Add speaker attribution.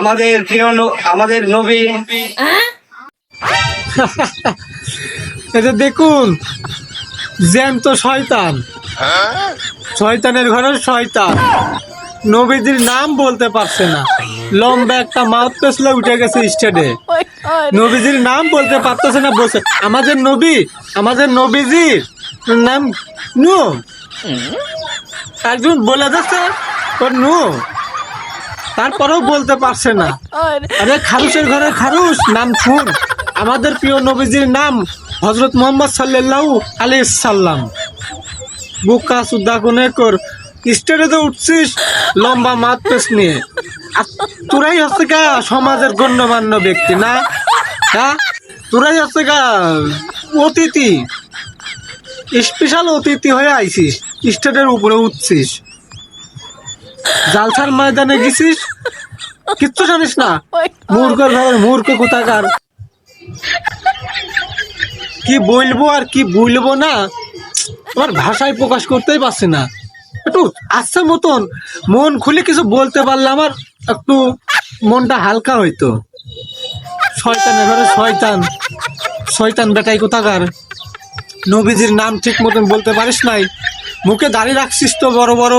Speaker 1: আমাদের প্রিয় আমাদের নবী।
Speaker 2: এটা দেখুন জ্যান্ত শয়তান। শয়তানের ঘরের শয়তান। নবীজির নাম বলতে পারছে না। লম্বা একটা মাউথ পেছলে উঠে গেছে স্টেডে নবীজির নাম বলতে পারতেছে না, বলছে, আমাদের নবী, আমাদের নবীজির নাম নু একজন বলে যাচ্ছে ওর নু তারপরেও বলতে পারছে না। আরে খারুসের ঘরে খারুস নাম শুন। আমাদের প্রিয় নবীজির নাম হজরত মোহাম্মদ সাল্লাহ আলী সাল্লাম। বুকা সুদ্ধা কোনে কর স্টেডে তো উঠছিস লম্বা মাত পেস নিয়ে। আর তোরাই হচ্ছে গা সমাজের গণ্যমান্য ব্যক্তি, না? হ্যাঁ? তোরাই হচ্ছে গা অতিথি। স্পেশাল অতিথি হয়ে আইছিস স্টেডের উপরে উঠছিস। জালসার ময়দানে গেছিস? কিচ্ছু জানিস না? মূর্খ ঘরের মূর্খ কোথাকার? কি বলব আর কি বলব না? আমার ভাষায় প্রকাশ করতেই পারছি না। একটু আচ্ছা মতন মন খুলে কিছু বলতে পারলে আমার একটু মনটা হালকা হইতো। শয়তান এবারে শয়তান। শয়তান বেটাই কোথাকার? নবীজির নাম ঠিক মতন বলতে পারিস নাই। মুখে দাঁড়িয়ে রাখছিস তো বড় বড়।